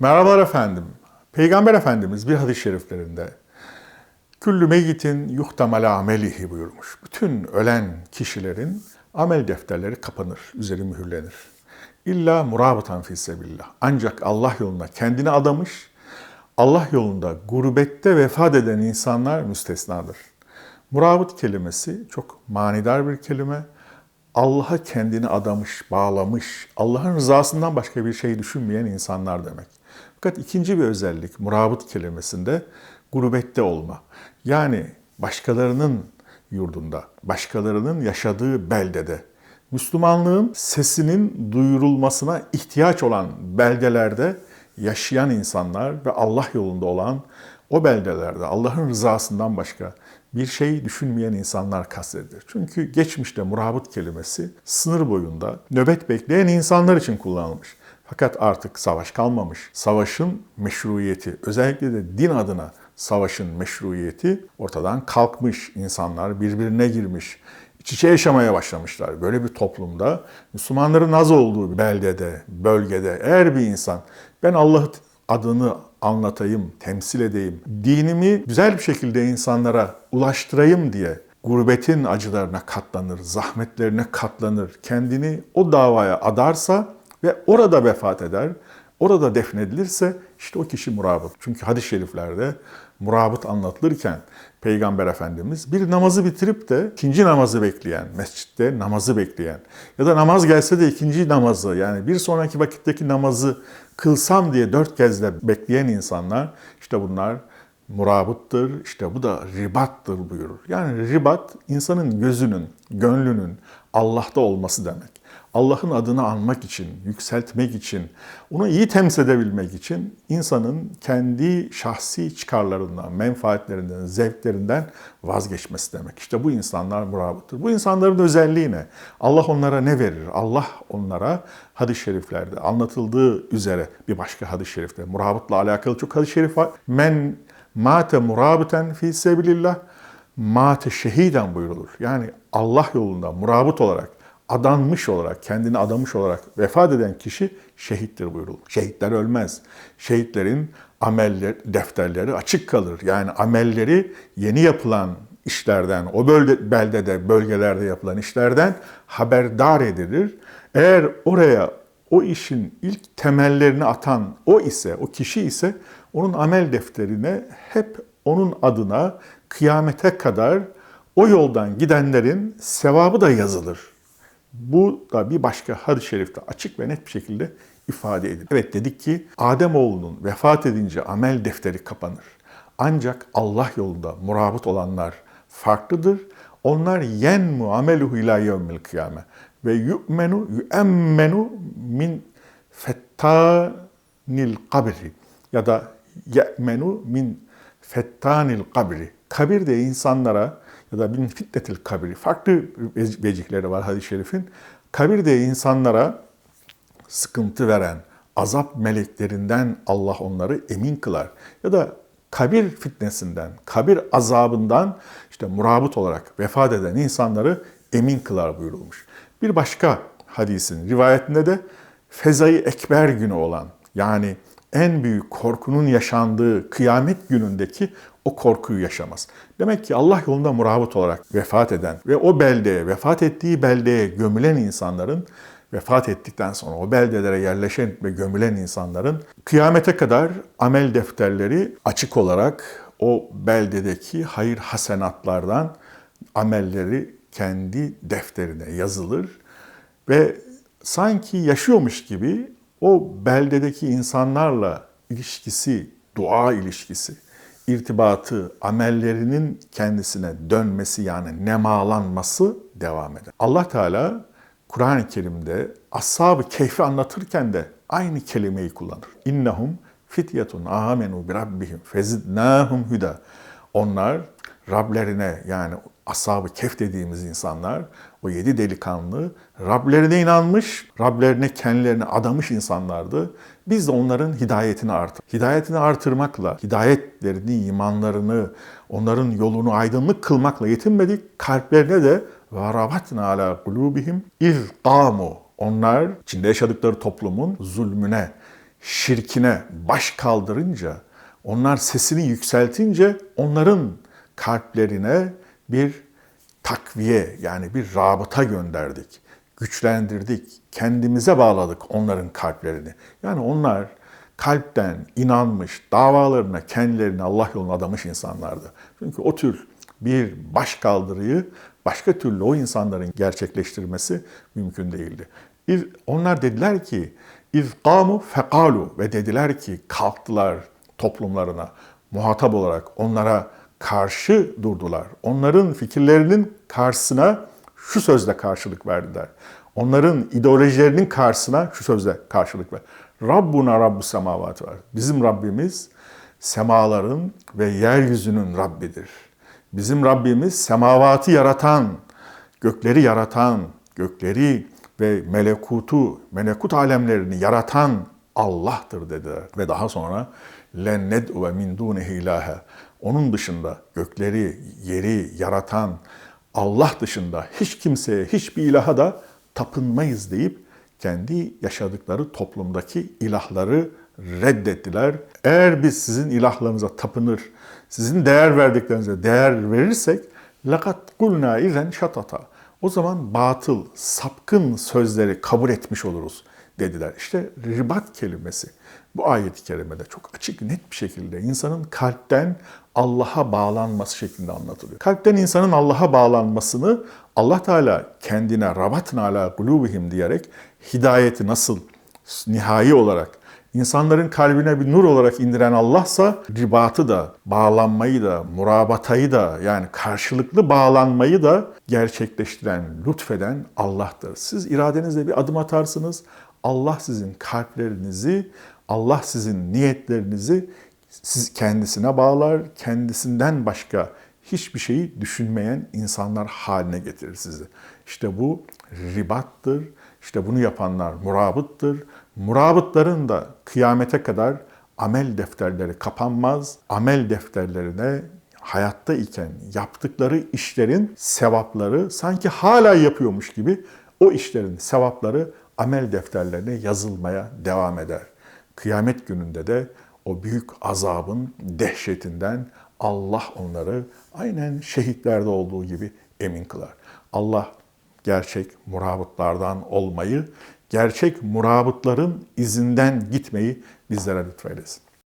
Merhabalar efendim. Peygamber Efendimiz bir hadis-i şeriflerinde Küllü meyyitin yuhtemel amelihi buyurmuş. Bütün ölen kişilerin amel defterleri kapanır, üzeri mühürlenir. İlla murabıtan fissebillah. Ancak Allah yoluna kendini adamış, Allah yolunda gurbette vefat eden insanlar müstesnadır. Murabıt kelimesi çok manidar bir kelime. Allah'a kendini adamış, bağlamış, Allah'ın rızasından başka bir şey düşünmeyen insanlar demek. Fakat ikinci bir özellik murabıt kelimesinde gurbette olma. Yani başkalarının yurdunda, başkalarının yaşadığı beldede, Müslümanlığın sesinin duyurulmasına ihtiyaç olan beldelerde yaşayan insanlar ve Allah yolunda olan o beldelerde Allah'ın rızasından başka bir şey düşünmeyen insanlar kastedilir. Çünkü geçmişte murabıt kelimesi sınır boyunda nöbet bekleyen insanlar için kullanılmış. Fakat artık savaş kalmamış. Savaşın meşruiyeti, özellikle de din adına savaşın meşruiyeti ortadan kalkmış. İnsanlar birbirine girmiş. İç içe yaşamaya başlamışlar. Böyle bir toplumda Müslümanların az olduğu bir beldede, bölgede eğer bir insan ben Allah adını anlatayım, temsil edeyim, dinimi güzel bir şekilde insanlara ulaştırayım diye gurbetin acılarına katlanır, zahmetlerine katlanır, kendini o davaya adarsa ve orada vefat eder, orada defnedilirse işte o kişi murabıt. Çünkü hadis-i şeriflerde murabıt anlatılırken Peygamber Efendimiz bir namazı bitirip de ikinci namazı bekleyen, mescitte namazı bekleyen ya da namaz gelse de ikinci namazı yani bir sonraki vakitteki namazı kılsam diye dört kez de bekleyen insanlar işte bunlar murabıttır, işte bu da ribattır buyurur. Yani ribat insanın gözünün, gönlünün Allah'ta olması demek. Allah'ın adını anmak için, yükseltmek için, onu iyi temsil edebilmek için insanın kendi şahsi çıkarlarından, menfaatlerinden, zevklerinden vazgeçmesi demek. İşte bu insanlar murabıttır. Bu insanların özelliği ne? Allah onlara ne verir? Allah onlara hadis-i şeriflerde anlatıldığı üzere bir başka hadis-i şerifte murabıtla alakalı çok hadis-i şerif var. Men mate murabıten fi sebilillah mate şehiden buyurulur. Yani Allah yolunda murabıt olarak adanmış olarak, kendini adamış olarak vefat eden kişi şehittir buyurulur. Şehitler ölmez. Şehitlerin ameller, defterleri açık kalır. Yani amelleri yeni yapılan işlerden, o bölge, beldede, bölgelerde yapılan işlerden haberdar edilir. Eğer oraya o işin ilk temellerini atan o ise, o kişi ise onun amel defterine hep onun adına kıyamete kadar o yoldan gidenlerin sevabı da yazılır. Bu da bir başka hadis-i şerifte açık ve net bir şekilde ifade edilir. Evet dedik ki Adem oğlunun vefat edince amel defteri kapanır. Ancak Allah yolunda murabıt olanlar farklıdır. Onlar yen muameluhu ila yevmil kıyame ve yu'menu yu'emmenu min fettanil kabri ya da ye'menu min fettanil kabri. Kabir de insanlara ya da bin fitnetil kabri. Farklı vecihleri var hadis-i şerifin. Kabir de insanlara sıkıntı veren azap meleklerinden Allah onları emin kılar. Ya da kabir fitnesinden, kabir azabından işte murabıt olarak vefat eden insanları emin kılar buyurulmuş. Bir başka hadisin rivayetinde de fezayı ekber günü olan yani en büyük korkunun yaşandığı kıyamet günündeki o korkuyu yaşamaz. Demek ki Allah yolunda murabıt olarak vefat eden ve o beldeye, vefat ettiği beldeye gömülen insanların vefat ettikten sonra o beldelere yerleşen ve gömülen insanların kıyamete kadar amel defterleri açık olarak o beldedeki hayır hasenatlardan amelleri kendi defterine yazılır ve sanki yaşıyormuş gibi o beldedeki insanlarla ilişkisi, dua ilişkisi, irtibatı, amellerinin kendisine dönmesi yani nemalanması devam eder. Allah Teala Kur'an-ı Kerim'de ashab-ı keyfi anlatırken de aynı kelimeyi kullanır. İnnehum fityetun amenu bi rabbihim fezidnahum huda. Onlar Rablerine yani ashab-ı kef dediğimiz insanlar, o yedi delikanlı Rablerine inanmış, Rablerine kendilerini adamış insanlardı. Biz de onların hidayetini artır. Hidayetini artırmakla, hidayetlerini, imanlarını, onların yolunu aydınlık kılmakla yetinmedik. Kalplerine de varabatna ala kulubihim iz qamu. Onlar içinde yaşadıkları toplumun zulmüne, şirkine baş kaldırınca, onlar sesini yükseltince onların kalplerine bir takviye yani bir rabıta gönderdik. Güçlendirdik, kendimize bağladık onların kalplerini. Yani onlar kalpten inanmış, davalarına, kendilerini Allah yoluna adamış insanlardı. Çünkü o tür bir baş kaldırıyı başka türlü o insanların gerçekleştirmesi mümkün değildi. Onlar dediler ki, İzkamu fekalu ve dediler ki kalktılar toplumlarına muhatap olarak onlara karşı durdular. Onların fikirlerinin karşısına şu sözle karşılık verdiler. Onların ideolojilerinin karşısına şu sözle karşılık ver. Rabbuna Rabbus semavat var. Bizim Rabbimiz semaların ve yeryüzünün Rabbidir. Bizim Rabbimiz semavatı yaratan, gökleri yaratan, gökleri ve melekutu, melekut alemlerini yaratan Allah'tır dediler. Ve daha sonra len ned'u min dunihi ilahe. Onun dışında gökleri, yeri yaratan Allah dışında hiç kimseye, hiçbir ilaha da tapınmayız deyip kendi yaşadıkları toplumdaki ilahları reddettiler. Eğer biz sizin ilahlarınıza tapınır, sizin değer verdiklerinize değer verirsek lakat kulna izen şatata. O zaman batıl, sapkın sözleri kabul etmiş oluruz dediler. İşte ribat kelimesi bu ayet-i kerimede çok açık net bir şekilde insanın kalpten Allah'a bağlanması şeklinde anlatılıyor. Kalpten insanın Allah'a bağlanmasını Allah Teala kendine rabatın ala kulubihim diyerek hidayeti nasıl nihai olarak insanların kalbine bir nur olarak indiren Allah'sa ribatı da, bağlanmayı da, murabatayı da yani karşılıklı bağlanmayı da gerçekleştiren, lütfeden Allah'tır. Siz iradenizle bir adım atarsınız. Allah sizin kalplerinizi, Allah sizin niyetlerinizi siz kendisine bağlar, kendisinden başka hiçbir şeyi düşünmeyen insanlar haline getirir sizi. İşte bu ribattır. İşte bunu yapanlar murabıttır. Murabıtların da kıyamete kadar amel defterleri kapanmaz. Amel defterlerine hayatta iken yaptıkları işlerin sevapları sanki hala yapıyormuş gibi o işlerin sevapları amel defterlerine yazılmaya devam eder. Kıyamet gününde de o büyük azabın dehşetinden Allah onları aynen şehitlerde olduğu gibi emin kılar. Allah gerçek murabıtlardan olmayı, gerçek murabıtların izinden gitmeyi bizlere lütfeylesin.